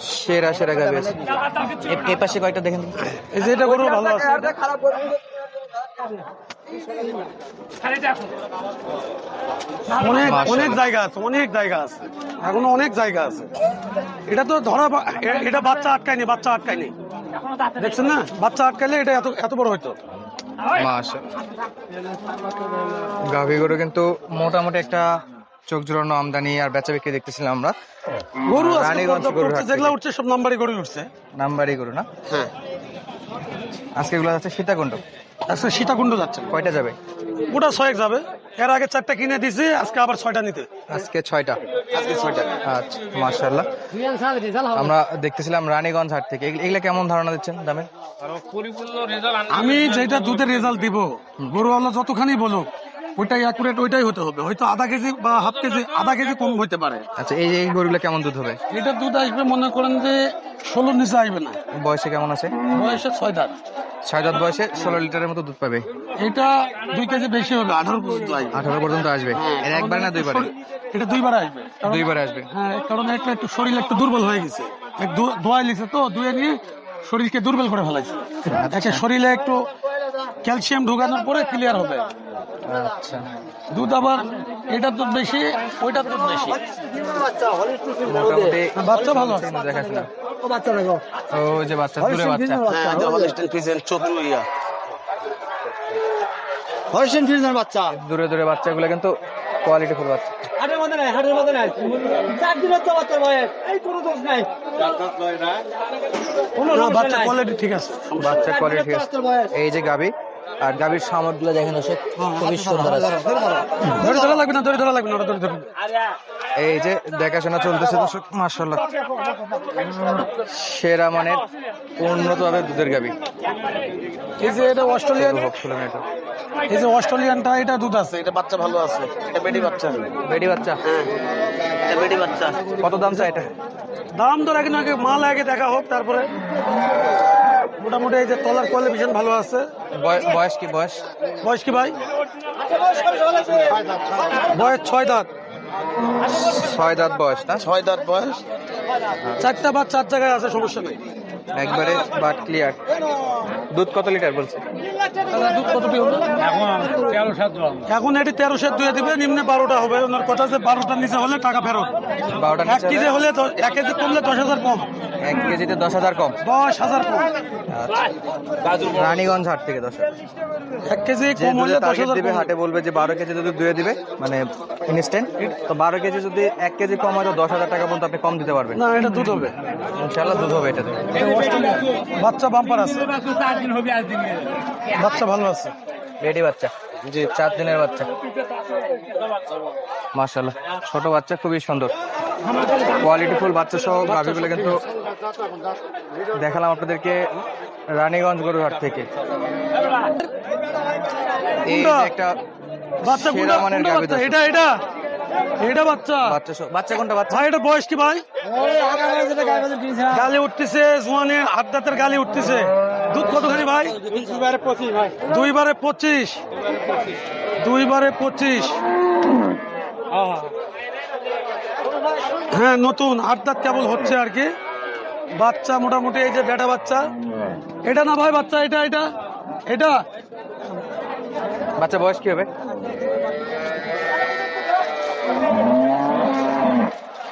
সেরা সেরা গাবি আছে। এ- এ পাশে কয়েকটা দেখেন। এই যে এটা গরু ভালো আছে। অনেক। অনেক জায়গা আছে অনেক জায়গা আছে। এখনও অনেক জায়গা আছে। এটা তো ধরা এটা বাচ্চা আটকায়নি বাচ্চা আটকায়নি। দেখছেন না? বাচ্চা আটকাইলে এটা এত এত বড় হইতো। মাশা গাভি গরু কিন্তু মোটামুটি একটা চোখ জোড়ানো আমদানি আর বেচা বিক্রি দেখতেছিলাম আমরা। গরু রানীগঞ্জ যেগুলা। উঠছে সব নাম্বারই গরু উঠছে। নাম্বারই গরু না? হ্যাঁ। আজকে এগুলো আছে সীতাকুণ্ড। আজকে সীতাকুণ্ড যাচ্ছে। কয়টা যাবে? ওটা ছয়েক যাবে। এর আগে চারটা কিনে দিছি আজকে আবার ছয়টা নিতে। আজকে ছয়টা। আজকে ছয়টা। আচ্ছা মাশাল্লাহ আমরা দেখতেছিলাম রানীগঞ্জ হাট থেকে। এগুলো- কেমন ধারণা দিচ্ছেন দামের? আমি যেটা দুধের রেজাল্ট দিব গরু হলো যতখানি বলুক ওইটাই অ্যাকুরেট ওইটাই হতে হবে। হয়তো আধা কেজি বা হাফ কেজি আধা কেজি কম হতে পারে। আচ্ছা এই এই গরুগুলো কেমন দুধ হবে? এটা দুধ আসবে মনে করেন যে ষোলোর নিচে আসবে না। বয়সে কেমন আছে? বয়সে ছয় দাঁত। ছয় দাঁত বয়সে ষোলো লিটারের মতো দুধ পাবে। এটা দুই কেজি বেশি হবে আঠারো পর্যন্ত আসবে। আঠারো পর্যন্ত আসবে। এর একবার না দুইবারে? এটা দুইবার আসবে। দুইবারে আসবে। হ্যাঁ কারণ একটা একটু শরীর একটু দুর্বল হয়ে গেছে। এক দু- দোয়াই লিছে তো দুয়ে নিয়ে শরীরকে দুর্বল করে ফেলাইছে। একে শরীরে একটু ক্যালসিয়াম ঢোকানোর পরে ক্লিয়ার হবে। আচ্ছা। দুধ আবার এটা দুধ বেশি ওইটা দুধ বেশি। বাচ্চা ভালো আছে। দেখাশোনা ও যে বাচ্চা দূরে বাচ্চা। হরিশন বাচ্চা। দূরে দূরে বাচ্চাগুলো কিন্তু কোয়ালিটি ফুল বাচ্চা। হাটের মধ্যে নাই হাটের মধ্যে নাই। চার দিনের তো বাচ্চার বয়স। এই কোনো দোষ নাই। না, বাচ্চা কোয়ালিটি ঠিক আছে। বাচ্চা কোয়ালিটি তো এই যে গাবি। আর গাবির সামগ্রীগুলো দেখেন দর্শক খুবই সুন্দর আছে। ধরে ধরা লাগবে না ধরে ধরা লাগবে না ধরে ধরে এই যে দেখাশোনা চলতেছে দর্শক মার্শাল্লাহ সেরা মানের উন্নত ভাবে দুধের গাবি এই যে এটা অস্ট্রেলিয়ান হোক ছিল না এটা। এই যে অস্ট্রেলিয়ানটা এটা দুধ আছে। এটা বাচ্চা ভালো আছে। এটা বেডি বাচ্চা। বেডি বাচ্চা? এটা বেডি বাচ্চা। কত দাম চাই এটা? দাম তো আগে না আগে মাল আগে দেখা হোক তারপরে মোটামুটি এই যে তলার কোয়ালিফিকেশন ভালো আছে। বয়- বয়স কি বয়স? বয়স কি ভাই? বয়স ছয় দাঁত। ছয় দাঁত বয়স না? ছয় দাঁত বয়স। চারটা বা চার জায়গায় আছে সমস্যা নেই। একবারে বাট ক্লিয়ার দুধ কত লিটার বলছে? দুধ কতটি হবে? এখন এটি তেরো সের দুয়ে দিবে নিম্নে বারোটা হবে। ওনার কথা যে বারোটার নিচে হলে টাকা ফেরত। বারোটা এক কেজি হলে এক কেজি কমলে দশ হাজার কম। এক কেজিতে দশ হাজার কম? দশ হাজার কম। আচ্ছা। রানীগঞ্জ হাট থেকে দশ এক কেজি কম হলে দশ হাজার দিবে হাটে বলবে যে বারো কেজি দুধ দুয়ে দিবে মানে ইনস্ট্যান্ট তো বারো কেজি যদি এক কেজি কম হয় তো দশ হাজার টাকা পর্যন্ত আপনি কম দিতে পারবেন। না এটা দুধ হবে। ইনশাল্লাহ দুধ হবে এটাতে বাচ্চা বাম্পার আছে। বাচ্চা ভালো আছে। রেডি বাচ্চা। জি চার দিনের বাচ্চা। মার্শাল্লাহ ছোট বাচ্চা খুবই সুন্দর। কোয়ালিটি ফুল বাচ্চা সহ গাভিগুলো কিন্তু দেখালাম আপনাদেরকে রানীগঞ্জ গরুহাট থেকে। এই একটা বাচ্চা সেরা মানের গাভী এটা এটা এটা বাচ্চা। বাচ্চা সহ- বাচ্চা কোনটা বাচ্চা? ভাই এটা বয়স কি ভাই? গালি উঠতেছে জুয়ানে হাত দাঁতের গালি উঠতেছে। দুধ কতখানি ভাই? দুইবারে পঁচিশ দুইবারে পঁচিশ। হ্যাঁ নতুন। হাত দাঁত কেবল হচ্ছে আর কি। বাচ্চা মোটামুটি এই যে বেটা বাচ্চা। এটা না ভাই বাচ্চা এটা এটা? এটা? বাচ্চা বয়স কি হবে?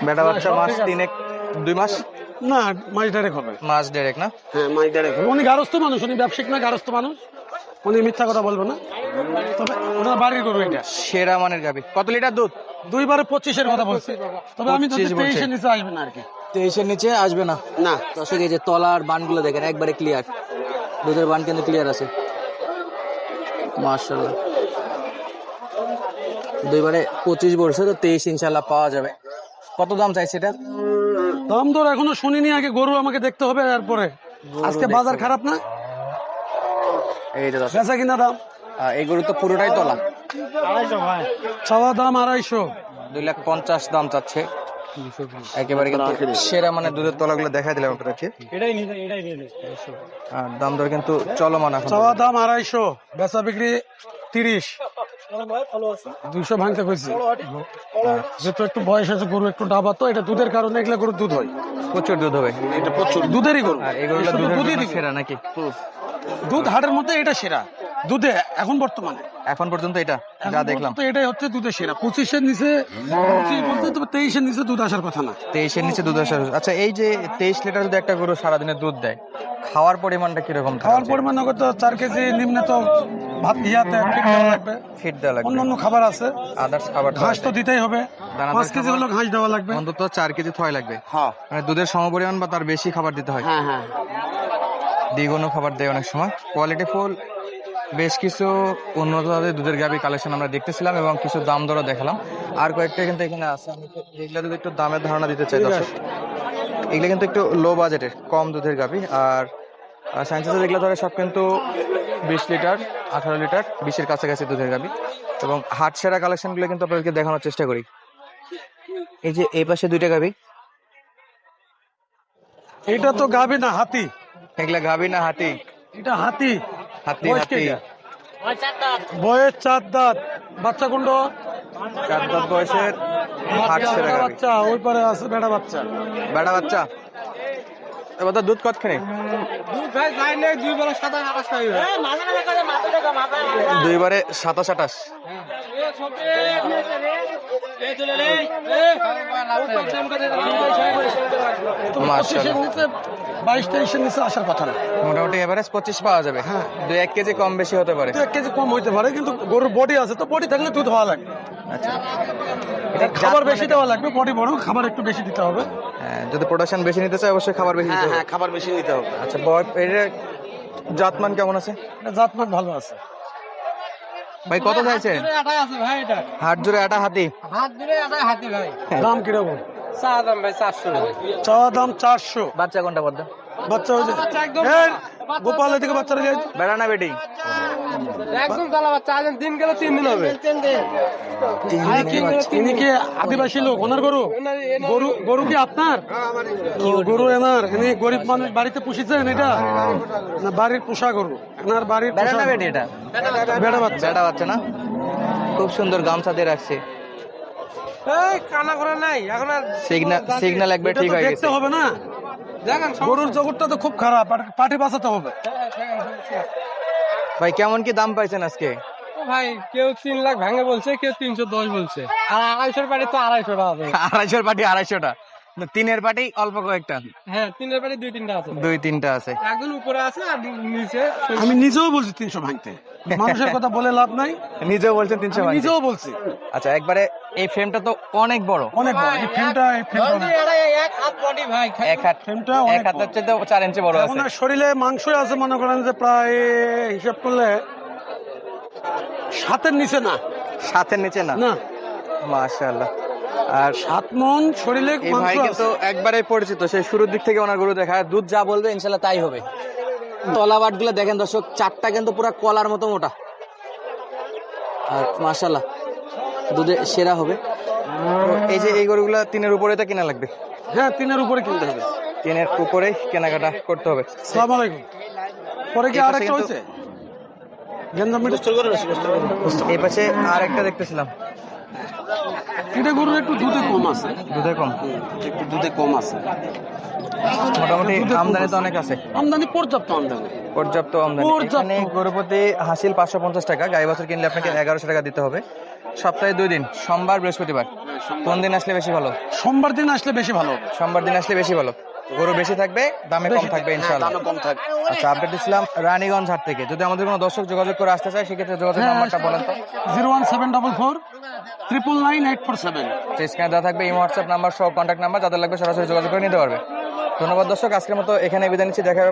বেটা বাচ্চা মাস তিনেক দুই মাস? না মাছ ডাইরেক্ট হবে। মাস দেড়েক না? হ্যাঁ হবে। উনি গারস্থ মানুষ উনি ব্যবসায়িক না গারস্থ মানুষ। উনি মিথ্যা কথা বলব না। তবে ওনার বাড়ির গরু এটা। সেরা মানের গাবি কত লিটার দুধ? দুইবারে পঁচিশের কথা বলছি। তবে আমি যদি তেইশের নিচে আসবে না আর কি। তেইশের নিচে আসবে না। না দর্শক এই যে তলার বানগুলো দেখেন একবারে ক্লিয়ার দুধের বান কিন্তু ক্লিয়ার আছে। মার্শাল্লাহ দুইবারে পঁচিশ বলছে তো তেইশ ইনশাল্লাহ পাওয়া যাবে। কত দাম চাইছে এটা? দাম দর এখনও শুনিনি আগে গরু আমাকে দেখতে হবে এরপরে আজকে বাজার খারাপ না? এই বেচা কিনা দাম? এই গরু তো পুরোটাই তলা। চাওয়া দাম আড়াইশো। দুই লাখ পঞ্চাশ দাম চাচ্ছে। একেবারে কিন্তু সেরা মানে দুধের তলাগুলো দেখা দিলাম আপনাকে আর দাম দর কিন্তু চলমান এখন। চাওয়া দাম আড়াইশো বেচা বিক্রি তিরিশ। দুইশো ভাঙতে কইছি। যেহেতু একটু বয়স আছে গরু একটু ডাবা তো এটা দুধের কারণে এগুলো গরুর দুধ হয়। প্রচুর দুধ হবে। এটা প্রচুর দুধেরই গরু। এগুলো শুধু দুধের দুধই জন্য সেরা নাকি? দুধ হাটের মধ্যে এটা সেরা। দুধে এখন বর্তমানে। এখন পর্যন্ত এটা যা দেখলাম। পর্যন্ত এটাই হচ্ছে দুধের সেরা। পঁচিশের নিচে পঁচিশ বলতে তবে তেইশের নিচে দুধ আসার কথা না। তেইশের নিচে দুধ আসা আচ্ছা এই যে তেইশ লিটার যদি একটা গরু সারাদিনে দুধ দেয় খাওয়ার পরিমাণটা কীরকম খাওয়ার পরিমাণ কত চার কেজি নিম্নে তো ভাত ইয়াতে ফিট দেওয়া লাগবে। ফিট দেওয়া লাগবে। অন্য অন্য খাবার আছে। আদার্স খাবার ঘাস তো দিতেই হবে। পাঁচ কেজি। হলো ঘাস দেওয়া লাগবে। অন্তত চার কেজি থয় লাগবে। হ্যাঁ। মানে দুধের সমপরিমাণ বা তার বেশি খাবার দিতে হয়। হ্যাঁ হ্যাঁ। দ্বিগুণ খাবার দেয় অনেক সময়। কোয়ালিটি ফুল বেশ কিছু উন্নত জাতের দুধের গাবি কালেকশন আমরা দেখতেছিলাম এবং কিছু দাম দরও দেখালাম। আর কয়েকটা কিন্তু এখানে আছে। আমি এগুলা যদি একটু দামের ধারণা দিতে চাই দর্শক। এগুলো কিন্তু একটু লো বাজেটের কম দুধের গাবি। আর সায়েন্সেসে এগুলো ধরে সব কিন্তু বিশ লিটার আঠারো লিটার বিশের কাছাকাছি দুধের গাবি। এবং হাট সেরা কালেকশনগুলো কিন্তু আপনাদেরকে দেখানোর চেষ্টা করি। এই যে এই পাশে দুইটা গাবি। এটা তো গাবি না হাতি। এগুলা গাবি না হাতি। এটা হাতি। হাতি বয়স হাতি। বয়স চার দাঁত। বাচ্চা কুণ্ড চার দাঁত বয়সের বাচ্চা ওই পারে আছে বেড়া বাচ্চা। বেড়া বাচ্চা? এবার দুধ কতখানি দুইবারে সাতাশ আঠাশ নিচে বাইশ তেইশের নিচে আসার কথা না মোটামুটি এভারেজ পঁচিশ পাওয়া যাবে হ্যাঁ। দুই এক কেজি কম বেশি হতে পারে। এক কেজি কম হইতে পারে কিন্তু গরুর বডি আছে তো বডি থাকলে দুধ হওয়া লাগবে আচ্ছা। খাবার বেশি দেওয়া লাগবে বডি বড় খাবার একটু বেশি দিতে হবে। হ্যাঁ, যদি প্রোডাকশন বেশি নিতে চায় অবশ্যই খাবার বেশি দিতে হবে। খাবার বেশি দিতে হবে। আচ্ছা বয় জাতমান কেমন আছে? জাতমান ভালো আছে। ভাই কত চাইছেন? আটাই আছে ভাই এটা। হাট জুড়ে আটা হাতি? হাত ধরে আটাই হাতে ভাই। দাম কীরকম? চা দাম ভাই চারশো। চাওয়া দাম চারশো। বাচ্চা কোনটা পদ্মা বাচ্চা হয়েছে একদম গোপাল এদিকে বাচ্চারা যায়। বেড়া না বেটি একদম চালা বাচ্চা আজ দিন গেলে তিন দিন হবে। ইনি কি আদিবাসী লোক ওনার গরু? গরু গরু কি আপনার? গরু এনার ইনি গরিব মানুষ বাড়িতে পুষিছেন এটা? না বাড়ির পোষা গরু এনার বাড়ির বেড়া পোষা বেটি এটা? বেড়া বাচ্চা। বেড়া বাচ্চা না? খুব সুন্দর গামছা দিয়ে রাখছে। এই কানা করে নাই এখন আর সিগন্যাল সিগন্যাল একবার ঠিক তো হয়ে গেছে। হবে না? গরুর জগৎটা তো খুব খারাপ আর পাটি বাঁচাতে হবে। ভাই কেমন কি দাম পাইছেন আজকে? ভাই কেউ তিন লাখ ভাঙে বলছে কেউ তিনশো দশ বলছে। আর আড়াইশোর পাটি তো আড়াইশো টাকা আছে। আড়াইশোর পাটি আড়াইশোটা না, তিনের পাটি অল্প কয়েকটা। হ্যাঁ তিনের পাটি দুই তিনটা আছে। দুই তিনটা আছে। একজন উপরে আছে আর নিচে। আমি নিজেও বলছি তিনশো ভাঙতে। মানুষের কথা বলে লাভ নাই। নিজেও বলছেন তিনশো আমি নিজেও বলছি। আচ্ছা একবারে এই ফ্রেমটা তো অনেক বড়। অনেক বড় এই ফ্রেমটা এই ফ্রেমটা অনেক এক হাত বডি ভাই এক হাত ফ্রেমটা এক অনেক হাতের বড়। চেয়ে চার ইঞ্চি বড় আছে। ওনার শরীরে মাংসই আছে মনে করেন যে প্রায় হিসাব করলে সাতের নিচে না। সাথের নিচে না? না। মাশাআল্লাহ। আর সাত মন শরীরে এই মাংস ভাই আছে। কিন্তু একবারে পরিচিত সেই শুরুর দিক থেকে ওনার গরু দেখা দুধ যা বলবে ইনশাল্লাহ তাই হবে। তলাবাটগুলো দেখেন দর্শক চারটা কিন্তু পুরো কলার মতো মোটা। আর মাশাল্লাহ দুধে সেরা হবে। এই যে এই গরুগুলা তিনের উপরে তো কেনা লাগবে? হ্যাঁ তিনের উপরে কিনতে হবে। তিনের উপরে কেনাকাটা করতে হবে। সালাম আলাইকুম। পরে কি আরেকটা কিন্তু- হয়েছে? এই পাশে আর একটা দেখতেছিলাম। এটা গরুর একটু দুধে কম আছে। দুধে কম? একটু দুধে কম আছে। মোটামুটি আমদানি তো অনেক আছে? আমদানি পর্যাপ্ত আমদানি। পর্যাপ্ত আমদানি। এখানে গরু প্রতি হাসিল পাঁচশো পঞ্চাশ টাকা গাই বছর কিনলে আপনাকে এগারোশো টাকা দিতে হবে। সপ্তাহে দুই দিন সোমবার বৃহস্পতিবার। কোন দিন আসলে বেশি ভালো? সোমবার দিন আসলে বেশি ভালো। সোমবার দিন আসলে বেশি ভালো। গরু বেশি থাকবে দামে কম থাকবে ইনশাআল্লাহ। দামে কম থাকবে। আচ্ছা আপডেট ইসলাম রানীগঞ্জ হাট থেকে। যদি আমাদের কোনো দর্শক যোগাযোগ করে আসতে চায় সেক্ষেত্রে যোগাযোগ নাম্বারটা বলেন তো। Zero one seven double four triple nine eight four seven স্ক্রিনে দেওয়া থাকবে এই হোয়াটসঅ্যাপ নাম্বার সহ কন্ট্যাক্ট নাম্বার যাদের লাগবে সরাসরি যোগাযোগ করে নিতে পারবে। ধন্যবাদ দর্শক আজকের মতো এখানে বিদায় নিচ্ছি দেখা